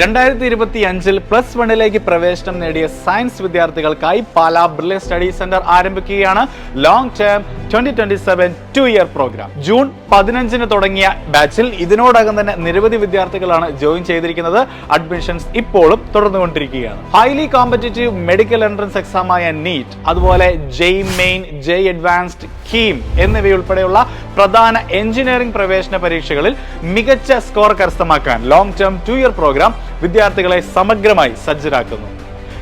രണ്ടായിരത്തി ഇരുപത്തി അഞ്ചിൽ പ്ലസ് വണ്ണിലേക്ക് പ്രവേശനം നേടിയ സയൻസ് വിദ്യാർത്ഥികൾക്കായി പാലാ ബ്രില്ലിയൻ സ്റ്റഡി സെന്റർ ആരംഭിക്കുകയാണ്. Long term twenty twenty seven two year programme June പതിനഞ്ചിന് തുടങ്ങിയ ബാച്ചിൽ ഇതിനോടകം തന്നെ നിരവധി വിദ്യാർത്ഥികളാണ് ജോയിൻ ചെയ്തിരിക്കുന്നത്. അഡ്മിഷൻസ് ഇപ്പോഴും തുടർന്നുകൊണ്ടിരിക്കുകയാണ്. ഹൈലി കോമ്പറ്റേറ്റീവ് മെഡിക്കൽ എൻട്രൻസ് എക്സാമായ നീറ്റ് അതുപോലെ JEE main JEE advanced KEAM എന്നിവയുൾപ്പെടെയുള്ള പ്രധാന എഞ്ചിനീയറിംഗ് പ്രവേശന പരീക്ഷകളിൽ മികച്ച സ്കോർ കരസ്ഥമാക്കാൻ long term two year programme വിദ്യാർത്ഥികളെ സമഗ്രമായി സജ്ജരാക്കുന്നു.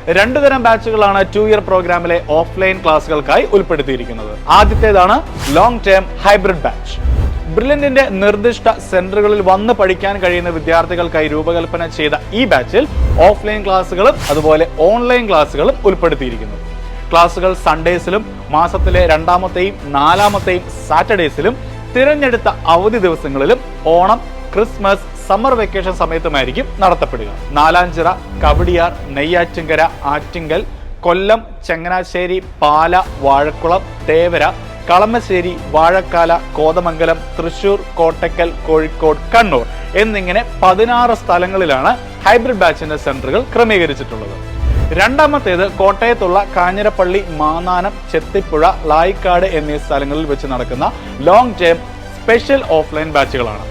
രണ്ടു തരം ബാച്ചുകളാണ് ടു ഇയർ പ്രോഗ്രാമിലെ ഓഫ്ലൈൻ ക്ലാസുകൾക്കായി ഉൾപ്പെടുത്തിയിരിക്കുന്നത്. ആദ്യത്തേതാണ് ലോങ് ടേം ഹൈബ്രിഡ് ബാച്ച് ബ്രില്യന്റിന്റെ നിർദ്ദിഷ്ട സെന്ററുകളിൽ വന്ന് പഠിക്കാൻ കഴിയുന്ന വിദ്യാർത്ഥികൾക്കായി രൂപകൽപ്പന ചെയ്ത ഈ ബാച്ചിൽ ഓഫ്ലൈൻ ക്ലാസുകളും അതുപോലെ ഓൺലൈൻ ക്ലാസുകളും ഉൾപ്പെടുത്തിയിരിക്കുന്നു. ക്ലാസുകൾ സൺഡേസിലും മാസത്തിലെ രണ്ടാമത്തെയും നാലാമത്തെയും സാറ്റർഡേസിലും തിരഞ്ഞെടുത്ത അവധി ദിവസങ്ങളിലും ഓണം ക്രിസ്മസ് സമ്മർ വെക്കേഷൻ സമയത്തുമായിരിക്കും നടത്തപ്പെടുക. നാലാഞ്ചിറ കവടിയാർ നെയ്യാറ്റിങ്കര ആറ്റിങ്കൽ കൊല്ലം ചങ്ങനാശ്ശേരി പാല വാഴക്കുളം തേവര കളമശ്ശേരി വാഴക്കാല കോതമംഗലം തൃശൂർ കോട്ടക്കൽ കോഴിക്കോട് കണ്ണൂർ എന്നിങ്ങനെ പതിനാറ് സ്ഥലങ്ങളിലാണ് ഹൈബ്രിഡ് ബാച്ചിന്റെ സെന്ററുകൾ ക്രമീകരിച്ചിട്ടുള്ളത്. രണ്ടാമത്തേത് കോട്ടയത്തുള്ള കാഞ്ഞിരപ്പള്ളി മാന്നാനം ചെത്തിപ്പുഴ ലായിക്കാട് എന്നീ സ്ഥലങ്ങളിൽ വെച്ച് നടക്കുന്ന ലോങ് ടേം സ്പെഷ്യൽ ഓഫ്ലൈൻ ബാച്ചുകളാണ്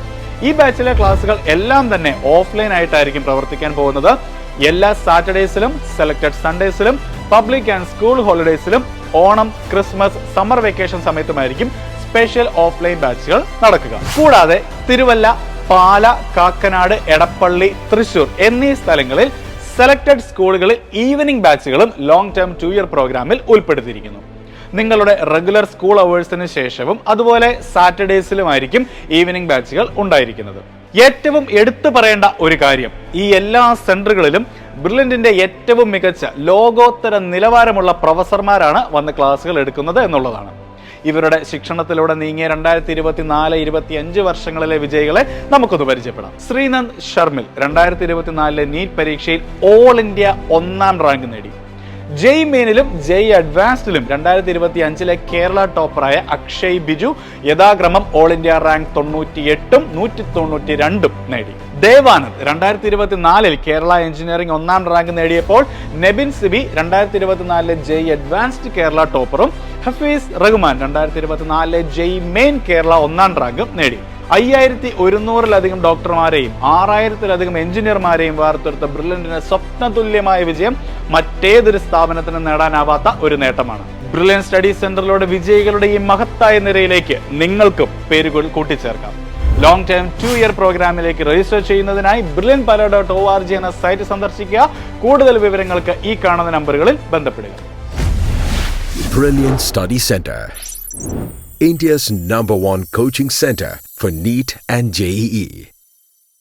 ഈ ബാച്ചിലെ ക്ലാസ്സുകൾ എല്ലാം തന്നെ ഓഫ്ലൈൻ ആയിട്ടായിരിക്കും പ്രവർത്തിക്കാൻ പോകുന്നത്. എല്ലാ സാറ്റർഡേസിലും സെലക്ടഡ് സൺഡേസിലും പബ്ലിക് ആൻഡ് സ്കൂൾ ഹോളിഡേസിലും ഓണം ക്രിസ്മസ് സമ്മർ വെക്കേഷൻ സമയത്തുമായിരിക്കും സ്പെഷ്യൽ ഓഫ്ലൈൻ ബാച്ചുകൾ നടക്കുക. കൂടാതെ തിരുവല്ല പാല കാക്കനാട് എടപ്പള്ളി തൃശൂർ എന്നീ സ്ഥലങ്ങളിൽ സെലക്ടഡ് സ്കൂളുകളിൽ ഈവനിംഗ് ബാച്ചുകളും ലോങ് ടേം ടു ഇയർ പ്രോഗ്രാമിൽ ഉൾപ്പെടുത്തിയിരിക്കുന്നു. നിങ്ങളുടെ റെഗുലർ സ്കൂൾ അവേഴ്സിന് ശേഷവും അതുപോലെ സാറ്റർഡേസിലുമായിരിക്കും ഈവനിംഗ് ബാച്ചുകൾ ഉണ്ടായിരിക്കുന്നത്. ഏറ്റവും എടുത്തു പറയേണ്ട ഒരു കാര്യം ഈ എല്ലാ സെന്ററുകളിലും ബ്രില്യന്റിന്റെ ഏറ്റവും മികച്ച ലോകോത്തര നിലവാരമുള്ള പ്രൊഫസർമാരാണ് വന്ന് ക്ലാസ്സുകൾ എടുക്കുന്നത് എന്നുള്ളതാണ്. ഇവരുടെ ശിക്ഷണത്തിലൂടെ നീങ്ങിയ രണ്ടായിരത്തി ഇരുപത്തിനാല് ഇരുപത്തി അഞ്ച് വർഷങ്ങളിലെ വിജയികളെ നമുക്കൊന്ന് പരിചയപ്പെടാം. ശ്രീനന്ദ് ശർമിൽ രണ്ടായിരത്തി ഇരുപത്തിനാലിലെ നീറ്റ് പരീക്ഷയിൽ ഓൾ ഇന്ത്യ ഒന്നാം റാങ്ക് നേടി. ജെയ് മെയിനിലും ജെയ് അഡ്വാൻസ്ഡിലും രണ്ടായിരത്തി ഇരുപത്തി അഞ്ചിലെ കേരള ടോപ്പറായ അക്ഷയ് ബിജു യഥാക്രമം ഓൾ ഇന്ത്യ റാങ്ക് തൊണ്ണൂറ്റി എട്ടും നൂറ്റി തൊണ്ണൂറ്റി രണ്ടും നേടി. ദേവാനന്ദ് രണ്ടായിരത്തി ഇരുപത്തിനാലിൽ കേരള എഞ്ചിനീയറിംഗ് ഒന്നാം റാങ്ക് നേടിയപ്പോൾ നെബിൻ സിബി രണ്ടായിരത്തി ഇരുപത്തിനാലിലെ ജെയ് അഡ്വാൻസ്ഡ് കേരള ടോപ്പറും ഹഫീസ് റഹ്മാൻ രണ്ടായിരത്തി ഇരുപത്തിനാലിലെ ജെയ് മെയിൻ കേരള ഒന്നാം റാങ്കും നേടി. അയ്യായിരത്തി ഒരുന്നൂറിലധികം ഡോക്ടർമാരെയും ആറായിരത്തിലധികം എഞ്ചിനീയർമാരെയും വാർത്തെടുത്ത ബ്രില്യന്റിന് സ്വപ്നതുല്യമായ വിജയം മറ്റേതൊരു സ്ഥാപനത്തിനും നേടാനാവാത്ത ഒരു നേട്ടമാണ്. ബ്രില്യൻ സ്റ്റഡി സെന്ററിലൂടെ വിജയികളുടെ ഈ മഹത്തായ നിരയിലേക്ക് നിങ്ങൾക്കും പേരുകൾ കൂട്ടിച്ചേർക്കാം. ലോങ് ടേം ടു ഇയർ പ്രോഗ്രാമിലേക്ക് രജിസ്റ്റർ ചെയ്യുന്നതിനായി brilliant Pala dot O R G എന്ന സൈറ്റ് സന്ദർശിക്കുക. കൂടുതൽ വിവരങ്ങൾക്ക് ഈ കാണുന്ന നമ്പറുകളിൽ ബന്ധപ്പെടുക. Brilliant Study Center. India's number one coaching center for NEET and JEE.